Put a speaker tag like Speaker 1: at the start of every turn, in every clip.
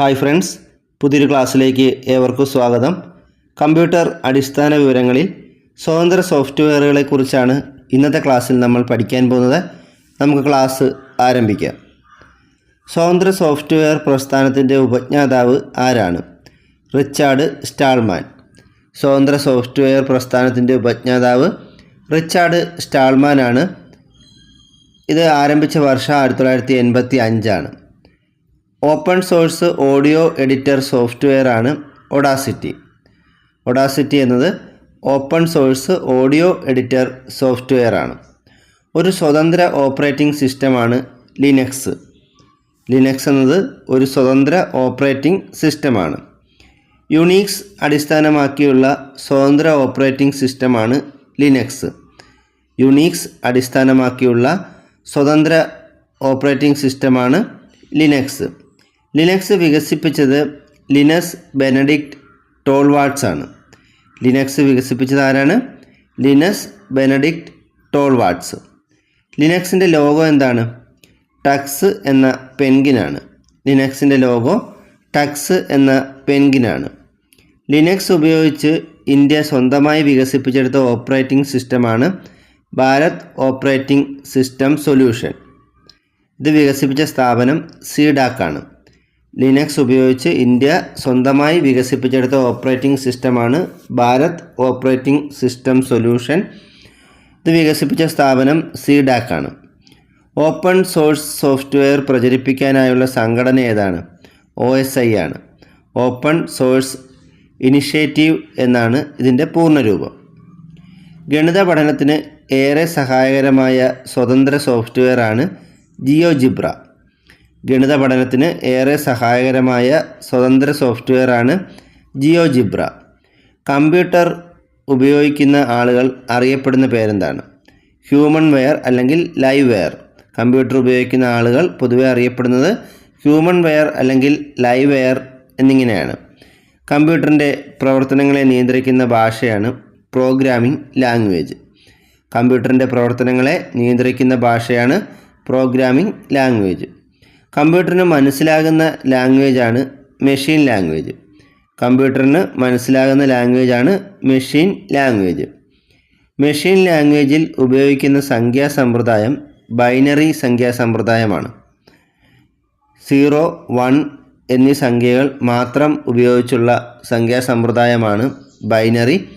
Speaker 1: Hi friends പുതിയൊരു ക്ലാസ്സിലേക്ക് ഏവർക്കും സ്വാഗതം. കമ്പ്യൂട്ടർ അടിസ്ഥാന വിവരങ്ങളിൽ സ്വതന്ത്ര സോഫ്റ്റ്വെയറുകളെ കുറിച്ചാണ് ഇന്നത്തെ ക്ലാസ്സിൽ നമ്മൾ പഠിക്കാൻ പോകുന്നത്. നമുക്ക് ക്ലാസ് ആരംഭിക്കാം. സ്വതന്ത്ര സോഫ്റ്റ്വെയർ പ്രസ്ഥാനത്തിന്റെ ഉപജ്ഞാതാവ് ആരാണ്? Richard Stallman. സ്വതന്ത്ര സോഫ്റ്റ്വെയർ പ്രസ്ഥാനത്തിന്റെ ഉപജ്ഞാതാവ് റിച്ചാർഡ് സ്റ്റാൾമാനാണ്. ഇത് ആരംഭിച്ച വർഷം ആയിരത്തി തൊള്ളായിരത്തി എൺപത്തി അഞ്ചാണ്. Open source audio editor software ആണ് ഒഡാസിറ്റി. ഒഡാസിറ്റി എന്നത് open source audio editor software ആണ് ഒരു സ്വതന്ത്ര ഓപ്പറേറ്റിംഗ് സിസ്റ്റമാണ് ലിനക്സ്. ലിനക്സ് എന്നത് ഒരു സ്വതന്ത്ര ഓപ്പറേറ്റിംഗ് സിസ്റ്റമാണ്. യുണീക്സ് അടിസ്ഥാനമാക്കിയുള്ള സ്വതന്ത്ര ഓപ്പറേറ്റിംഗ് സിസ്റ്റമാണ് ലിനക്സ്. യുണീക്സ് അടിസ്ഥാനമാക്കിയുള്ള സ്വതന്ത്ര ഓപ്പറേറ്റിംഗ് സിസ്റ്റമാണ് ലിനക്സ്. ലിനക്സ് വികസിപ്പിച്ചത് ലിനസ് ബെനഡിക്റ്റ് ടോൾവാട്സ് ആണ് ലിനക്സ് വികസിപ്പിച്ചത് ആരാണ്? ലിനസ് ബെനഡിക്റ്റ് ടോൾവാട്സ് ലിനക്സിന്റെ ലോഗോ എന്താണ്? ടക്സ് എന്ന പെൻഗിനാണ്. ലിനക്സിന്റെ ലോഗോ ടക്സ് എന്ന പെൻഗിനാണ്. ലിനക്സ് ഉപയോഗിച്ച് ഇന്ത്യ സ്വന്തമായി വികസിപ്പിച്ചെടുത്ത ഓപ്പറേറ്റിംഗ് സിസ്റ്റമാണ് ഭാരത് ഓപ്പറേറ്റിംഗ് സിസ്റ്റം സൊല്യൂഷൻ. ഇത് വികസിപ്പിച്ച സ്ഥാപനം സീഡാക്കാണ് ലിനക്സ് ഉപയോഗിച്ച് ഇന്ത്യ സ്വന്തമായി വികസിപ്പിച്ചെടുത്ത ഓപ്പറേറ്റിംഗ് സിസ്റ്റമാണ് ഭാരത് ഓപ്പറേറ്റിംഗ് സിസ്റ്റം സൊല്യൂഷൻ ഇത് വികസിപ്പിച്ച സ്ഥാപനം സീഡാക്ക് ആണ്. ഓപ്പൺ സോഴ്സ് സോഫ്റ്റ്വെയർ പ്രചരിപ്പിക്കാനായുള്ള സംഘടന ഏതാണ്? ഒ എസ് ഐ ആണ്. ഓപ്പൺ സോഴ്സ് ഇനിഷ്യേറ്റീവ് എന്നാണ് ഇതിന്റെ പൂർണരൂപം. ഗണിത പഠനത്തിന് ഏറെ സഹായകരമായ സ്വതന്ത്ര സോഫ്റ്റ്വെയർ ആണ് ജിയോ ജിബ്ര ഗണിത പഠനത്തിന് ഏറെ സഹായകരമായ സ്വതന്ത്ര സോഫ്റ്റ്വെയർ ആണ് ജിയോ ജിബ്ര കമ്പ്യൂട്ടർ ഉപയോഗിക്കുന്ന ആളുകൾ അറിയപ്പെടുന്ന പേരെന്താണ്? ഹ്യൂമൺ വെയർ അല്ലെങ്കിൽ ലൈവ് വെയർ കമ്പ്യൂട്ടർ ഉപയോഗിക്കുന്ന ആളുകൾ പൊതുവെ അറിയപ്പെടുന്നത് ഹ്യൂമൺ വെയർ അല്ലെങ്കിൽ ലൈവ് വെയർ എന്നിങ്ങനെയാണ്. കമ്പ്യൂട്ടറിന്റെ പ്രവർത്തനങ്ങളെ നിയന്ത്രിക്കുന്ന ഭാഷയാണ് പ്രോഗ്രാമിംഗ് ലാംഗ്വേജ്. കമ്പ്യൂട്ടറിന്റെ പ്രവർത്തനങ്ങളെ നിയന്ത്രിക്കുന്ന ഭാഷയാണ് പ്രോഗ്രാമിംഗ് ലാംഗ്വേജ്. കമ്പ്യൂട്ടറിന് മനസ്സിലാകുന്ന ലാംഗ്വേജാണ് മെഷീൻ ലാംഗ്വേജ് കമ്പ്യൂട്ടറിന് മനസ്സിലാകുന്ന ലാംഗ്വേജാണ് മെഷീൻ ലാംഗ്വേജ് മെഷീൻ ലാംഗ്വേജിൽ ഉപയോഗിക്കുന്ന സംഖ്യാ സമ്പ്രദായം ബൈനറി സംഖ്യാ സമ്പ്രദായമാണ്. സീറോ വൺ എന്നീ സംഖ്യകൾ മാത്രം ഉപയോഗിച്ചുള്ള സംഖ്യാ സമ്പ്രദായമാണ് ബൈനറി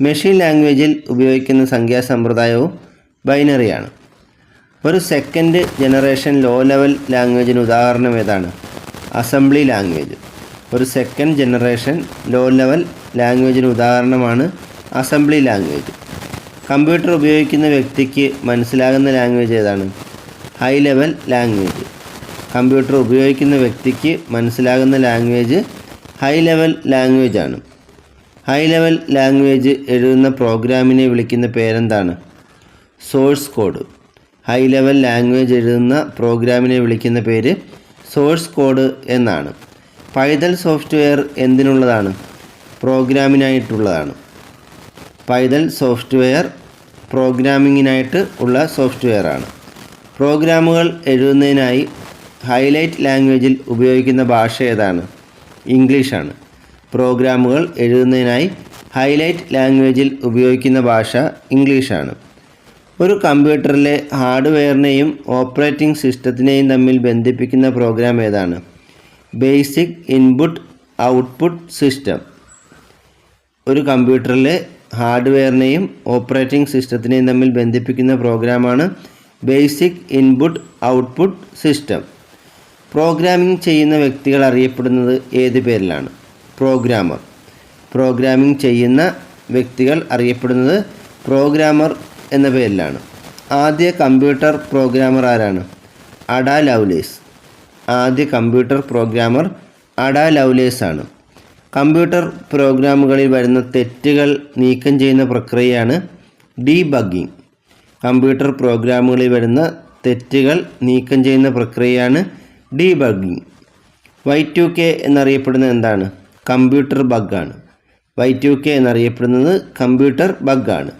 Speaker 1: മെഷീൻ ലാംഗ്വേജിൽ ഉപയോഗിക്കുന്ന സംഖ്യാ സമ്പ്രദായവും ബൈനറിയാണ് ഒരു സെക്കൻഡ് ജനറേഷൻ ലോ ലെവൽ ലാംഗ്വേജിന് ഉദാഹരണം ഏതാണ്? അസംബ്ലി ലാംഗ്വേജ് ഒരു സെക്കൻഡ് ജനറേഷൻ ലോ ലെവൽ ലാംഗ്വേജിന് ഉദാഹരണമാണ് അസംബ്ലി ലാംഗ്വേജ് കമ്പ്യൂട്ടർ ഉപയോഗിക്കുന്ന വ്യക്തിക്ക് മനസ്സിലാകുന്ന ലാംഗ്വേജ് ഏതാണ്? ഹൈ ലെവൽ ലാംഗ്വേജ് കമ്പ്യൂട്ടർ ഉപയോഗിക്കുന്ന വ്യക്തിക്ക് മനസ്സിലാകുന്ന ലാംഗ്വേജ് ഹൈ ലെവൽ ലാംഗ്വേജ് ആണ്. ഹൈ ലെവൽ ലാംഗ്വേജ് എഴുതുന്ന പ്രോഗ്രാമിനെ വിളിക്കുന്ന പേരെന്താണ്? Source code high level language എഴുതുന്ന പ്രോഗ്രാമിനെ വിളിക്കുന്ന പേര് സോഴ്സ് കോഡ് എന്നാണ്. പൈതൽ സോഫ്റ്റ്വെയർ എന്തിനുള്ളതാണ്? പ്രോഗ്രാമിനായിട്ടുള്ളതാണ്. പൈതൽ സോഫ്റ്റ്വെയർ പ്രോഗ്രാമിങ്ങിനായിട്ട് ഉള്ള സോഫ്റ്റ്വെയർ ആണ്. പ്രോഗ്രാമുകൾ എഴുതുന്നതിനായി ഹൈലൈറ്റ് ലാംഗ്വേജിൽ ഉപയോഗിക്കുന്ന ഭാഷ ഏതാണ്? ഇംഗ്ലീഷാണ് പ്രോഗ്രാമുകൾ എഴുതുന്നതിനായി ഹൈലൈറ്റ് ലാംഗ്വേജിൽ ഉപയോഗിക്കുന്ന ഭാഷ ഇംഗ്ലീഷാണ് ഒരു കമ്പ്യൂട്ടറിലെ ഹാർഡ്വെയറിനെയും ഓപ്പറേറ്റിംഗ് സിസ്റ്റത്തിനെയും തമ്മിൽ ബന്ധിപ്പിക്കുന്ന പ്രോഗ്രാം ഏതാണ്? Basic input output system. ഒരു കമ്പ്യൂട്ടറിലെ ഹാർഡ്വെയറിനെയും ഓപ്പറേറ്റിംഗ് സിസ്റ്റത്തിനെയും തമ്മിൽ ബന്ധിപ്പിക്കുന്ന പ്രോഗ്രാമാണ് basic input output system. Programming ചെയ്യുന്ന വ്യക്തികൾ അറിയപ്പെടുന്നത് ഏത് പേരിലാണ്? പ്രോഗ്രാമർ. പ്രോഗ്രാമിംഗ് ചെയ്യുന്ന വ്യക്തികൾ അറിയപ്പെടുന്നത് പ്രോഗ്രാമർ എന്ന പേരിലാണ്. ആദ്യ കമ്പ്യൂട്ടർ പ്രോഗ്രാമർ ആരാണ്? Ada Lovelace. ആദ്യ കമ്പ്യൂട്ടർ പ്രോഗ്രാമർ അഡ ലൗലേസ് ആണ്. കമ്പ്യൂട്ടർ പ്രോഗ്രാമുകളിൽ വരുന്ന തെറ്റുകൾ നീക്കം ചെയ്യുന്ന പ്രക്രിയയാണ് ഡീബഗ്ഗിംഗ്. കമ്പ്യൂട്ടർ പ്രോഗ്രാമുകളിൽ വരുന്ന തെറ്റുകൾ നീക്കം ചെയ്യുന്ന പ്രക്രിയയാണ് ഡീബഗ്ഗിംഗ്. വൈ ടു കെ എന്നറിയപ്പെടുന്നത് എന്താണ്? കമ്പ്യൂട്ടർ ബഗ്ഗാണ്. വൈ ടു കെ എന്നറിയപ്പെടുന്നത് കമ്പ്യൂട്ടർ ബഗ്ഗാണ്.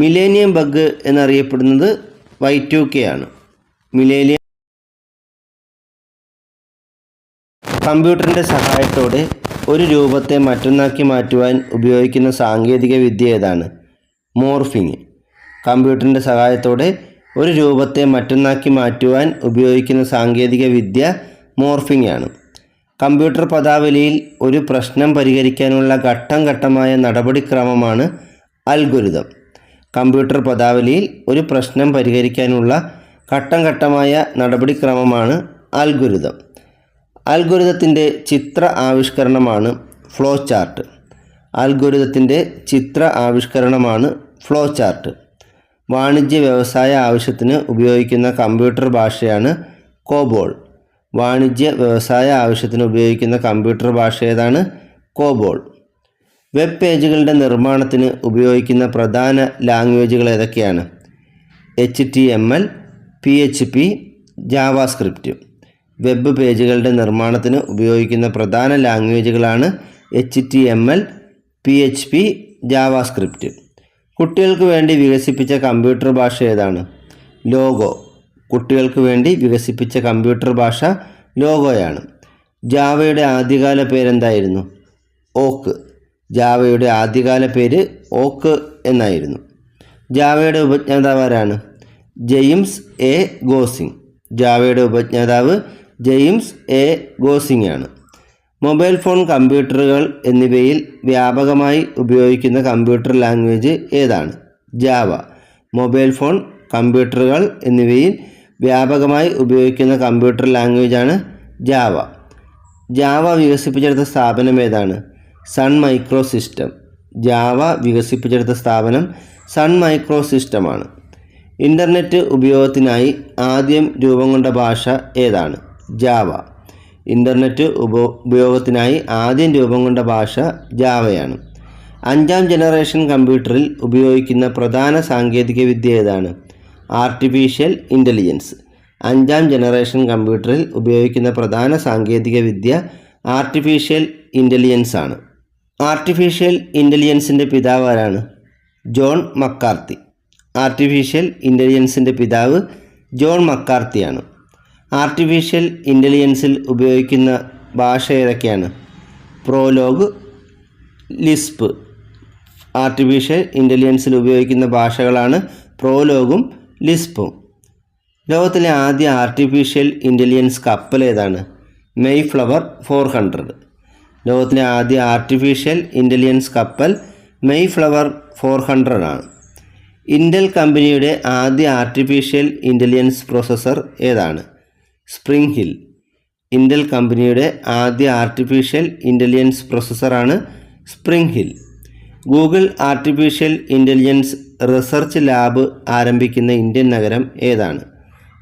Speaker 1: മിലേനിയം ബഗ് എന്നറിയപ്പെടുന്നത് വൈ ടു കെ ആണ്. മിലേനിയം കമ്പ്യൂട്ടറിന്റെ സഹായത്തോടെ ഒരു രൂപത്തെ മറ്റൊന്നാക്കി മാറ്റുവാൻ ഉപയോഗിക്കുന്ന സാങ്കേതിക വിദ്യ ഏതാണ്? മോർഫിങ് കമ്പ്യൂട്ടറിന്റെ സഹായത്തോടെ ഒരു രൂപത്തെ മറ്റൊന്നാക്കി മാറ്റുവാൻ ഉപയോഗിക്കുന്ന സാങ്കേതിക വിദ്യ മോർഫിംഗ് ആണ്. കമ്പ്യൂട്ടർ പദാവലിയിൽ ഒരു പ്രശ്നം പരിഹരിക്കാനുള്ള ഘട്ടം ഘട്ടമായ നടപടിക്രമമാണ് അൽഗുരുതം. കമ്പ്യൂട്ടർ പദാവലിയിൽ ഒരു പ്രശ്നം പരിഹരിക്കാനുള്ള ഘട്ടം ഘട്ടമായ നടപടിക്രമമാണ് അൽഗുരുതം. അൽഗുരുതത്തിന്റെ ചിത്ര ആവിഷ്കരണമാണ് ഫ്ലോ ചാർട്ട് അൽഗുരുതത്തിന്റെ ചിത്ര ആവിഷ്കരണമാണ് ഫ്ലോ ചാർട്ട് വാണിജ്യ വ്യവസായ ആവശ്യത്തിന് ഉപയോഗിക്കുന്ന കമ്പ്യൂട്ടർ ഭാഷയാണ് കോബോൾ. വാണിജ്യ വ്യവസായ ആവശ്യത്തിന് ഉപയോഗിക്കുന്ന കമ്പ്യൂട്ടർ ഭാഷ ഏതാണ്? കോബോൾ. വെബ് പേജുകളുടെ നിർമ്മാണത്തിന് ഉപയോഗിക്കുന്ന പ്രധാന ലാംഗ്വേജുകൾ ഏതൊക്കെയാണ്? H T M L P H P JavaScript web പേജുകളുടെ നിർമ്മാണത്തിന് ഉപയോഗിക്കുന്ന പ്രധാന ലാംഗ്വേജുകളാണ് H T M L P H P JavaScript കുട്ടികൾക്ക് വേണ്ടി വികസിപ്പിച്ച കമ്പ്യൂട്ടർ ഭാഷ ഏതാണ്? ലോഗോ. കുട്ടികൾക്ക് വേണ്ടി വികസിപ്പിച്ച കമ്പ്യൂട്ടർ ഭാഷ ലോഗോയാണ്. ജാവയുടെ ആദ്യകാല പേരെന്തായിരുന്നു? ഓക്ക്. ജാവയുടെ ആദ്യകാല പേര് ഓക്ക് എന്നായിരുന്നു. ജാവയുടെ ഉപജ്ഞാതാവ് ആരാണ് ജെയിംസ് എ ഗോസിംഗ്. ജാവയുടെ ഉപജ്ഞാതാവ് ജെയിംസ് എ ഗോസിംഗ് ആണ് മൊബൈൽ ഫോൺ കമ്പ്യൂട്ടറുകൾ എന്നിവയിൽ വ്യാപകമായി ഉപയോഗിക്കുന്ന കമ്പ്യൂട്ടർ ലാംഗ്വേജ് ഏതാണ്? ജാവ. മൊബൈൽ ഫോൺ കമ്പ്യൂട്ടറുകൾ എന്നിവയിൽ വ്യാപകമായി ഉപയോഗിക്കുന്ന കമ്പ്യൂട്ടർ ലാംഗ്വേജാണ് ജാവ. ജാവ വികസിപ്പിച്ചെടുത്ത സ്ഥാപനം ഏതാണ്? സൺ മൈക്രോ സിസ്റ്റം ജാവ വികസിപ്പിച്ചെടുത്ത സ്ഥാപനം സൺ മൈക്രോ സിസ്റ്റമാണ് ഇന്റർനെറ്റ് ഉപയോഗത്തിനായി ആദ്യം രൂപം കൊണ്ട ഭാഷ ഏതാണ്? ജാവ ഇന്റർനെറ്റ് ഉപ ഉപയോഗത്തിനായി ആദ്യം രൂപം കൊണ്ട ഭാഷ ജാവയാണ് അഞ്ചാം ജനറേഷൻ കമ്പ്യൂട്ടറിൽ ഉപയോഗിക്കുന്ന പ്രധാന സാങ്കേതിക വിദ്യ ഏതാണ്? ആർട്ടിഫിഷ്യൽ ഇന്റലിജൻസ് അഞ്ചാം ജനറേഷൻ കമ്പ്യൂട്ടറിൽ ഉപയോഗിക്കുന്ന പ്രധാന സാങ്കേതിക വിദ്യ ആർട്ടിഫിഷ്യൽ ഇന്റലിജൻസ് ആണ്. ആർട്ടിഫിഷ്യൽ ഇന്റലിജൻസിന്റെ പിതാവ് ആരാണ്? John McCarthy. ആർട്ടിഫിഷ്യൽ ഇന്റലിജൻസിന്റെ പിതാവ് ജോൺ മക്കാർത്തിയാണ്. ആർട്ടിഫിഷ്യൽ ഇന്റലിജൻസിൽ ഉപയോഗിക്കുന്ന ഭാഷ ഏതൊക്കെയാണ്? പ്രോലോഗ് ലിസ്പ് ആർട്ടിഫിഷ്യൽ ഇന്റലിജൻസിൽ ഉപയോഗിക്കുന്ന ഭാഷകളാണ് പ്രോലോഗും ലിസ്പും ലോകത്തിലെ ആദ്യ ആർട്ടിഫിഷ്യൽ ഇന്റലിജൻസ് കപ്പൽ ഏതാണ്? മെയ് ഫ്ലവർ ഫോർ ഹൺഡ്രഡ് ലോകത്തിലെ ആദ്യ ആർട്ടിഫിഷ്യൽ ഇന്റലിജൻസ് കപ്പൽ മെയ് ഫ്ലവർ ഫോർ ഹൺഡ്രഡ് ആണ്. ഇന്റൽ കമ്പനിയുടെ ആദ്യ ആർട്ടിഫിഷ്യൽ ഇന്റലിജൻസ് പ്രോസസ്സർ ഏതാണ്? സ്പ്രിംഗ് ഹിൽ ഇന്റൽ കമ്പനിയുടെ ആദ്യ artificial intelligence പ്രോസസ്സറാണ് Spring Hill Google artificial intelligence research lab ആരംഭിക്കുന്ന ഇന്ത്യൻ നഗരം ഏതാണ്?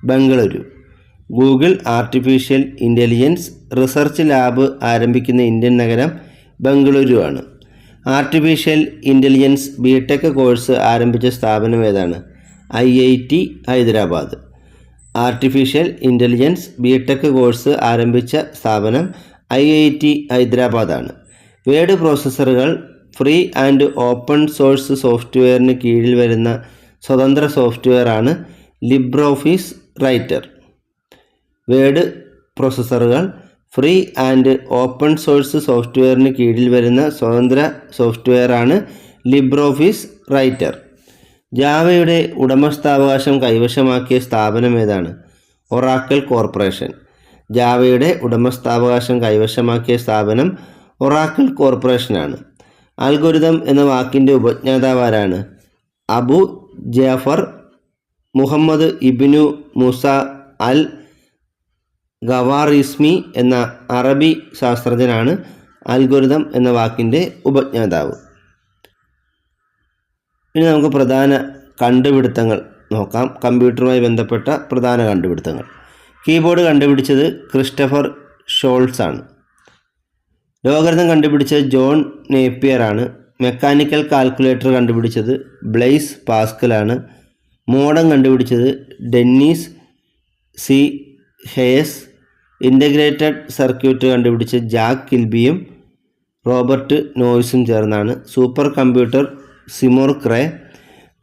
Speaker 1: Bengaluru. Google artificial intelligence research lab ആരംഭിക്കുന്ന ഇന്ത്യൻ നഗരം ബംഗളൂരു ആണ് artificial intelligence B tech course ആരംഭിച്ച സ്ഥാപനം ഏതാണ്? I I T Hyderabad. Artificial intelligence B tech course ആരംഭിച്ച സ്ഥാപനം ഐ ഐ ടി ഹൈദരാബാദാണ്. വേഡ് പ്രോസസ്സറുകൾ ഫ്രീ ആൻഡ് ഓപ്പൺ സോഴ്സ് സോഫ്റ്റ്വെയറിന് കീഴിൽ വരുന്ന സ്വതന്ത്ര സോഫ്റ്റ്വെയറാണ് ലിബ്രോഫീസ് റൈറ്റർ. വേഡ് പ്രോസസ്സറുകൾ ഫ്രീ ആൻഡ് ഓപ്പൺ സോഴ്സ് സോഫ്റ്റ്വെയറിന് കീഴിൽ വരുന്ന സ്വതന്ത്ര സോഫ്റ്റ്വെയറാണ് ലിബ്രോഫീസ് റൈറ്റർ. ജാവയുടെ ഉടമസ്ഥാവകാശം കൈവശമാക്കിയ സ്ഥാപനം ഏതാണ്? Oracle corporation. ജാവയുടെ ഉടമസ്ഥാവകാശം കൈവശമാക്കിയ സ്ഥാപനം ഒറാക്കൽ കോർപ്പറേഷനാണ്. അൽഗോരിതം എന്ന വാക്കിന്റെ ഉപജ്ഞാതാവാരാണ് അബു ജാഫർ മുഹമ്മദ് ഇബിനു മൂസ അൽ ഗവാറിസ്മി എന്ന അറബി ശാസ്ത്രജ്ഞനാണ് അൽഗുരുതം എന്ന വാക്കിന്റെ ഉപജ്ഞാതാവ്. ഇനി നമുക്ക് പ്രധാന കണ്ടുപിടുത്തങ്ങൾ നോക്കാം. കമ്പ്യൂട്ടറുമായി ബന്ധപ്പെട്ട പ്രധാന കണ്ടുപിടുത്തങ്ങൾ. കീബോർഡ് കണ്ടുപിടിച്ചത് ക്രിസ്റ്റഫർ ഷോൾസ് ആണ്. ലോകരത്നം കണ്ടുപിടിച്ചത് ജോൺ നേപ്പിയർ ആണ്. മെക്കാനിക്കൽ കാൽക്കുലേറ്റർ കണ്ടുപിടിച്ചത് ബ്ലെയ്സ് പാസ്കലാണ് മോഡം കണ്ടുപിടിച്ചത് Dennis C Hayes integrated circuit കണ്ടുപിടിച്ച ജാക്ക് കിൽബിയും റോബർട്ട് നോയ്സും ചേർന്നാണ്. Super computer Seymour Cray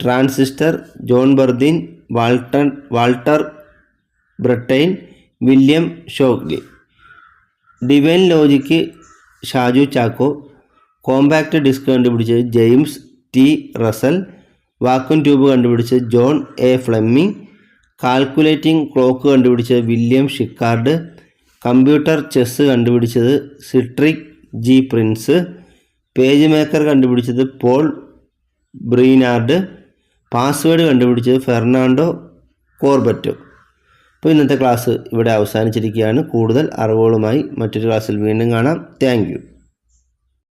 Speaker 1: transistor John Bardeen Walton Walter Brattain William Shockley. Divine Logic Shaju Chacko. Compact disc കണ്ടുപിടിച്ചത് James T Russell. Vacuum tube കണ്ടുപിടിച്ചത് John A Fleming calculating clock കണ്ടുപിടിച്ചത് William Schickard computer chess കണ്ടുപിടിച്ചത് Dietrich G Prinz PageMaker കണ്ടുപിടിച്ചത് Paul Brainerd password കണ്ടുപിടിച്ചത് Fernando Corbato. അപ്പോൾ ഇന്നത്തെ class ഇവിടെ അവസാനിച്ചിരിക്കുകയാണ്. കൂടുതൽ അറിവുകളുമായി മറ്റൊരു ക്ലാസ്സിൽ വീണ്ടും കാണാം. താങ്ക്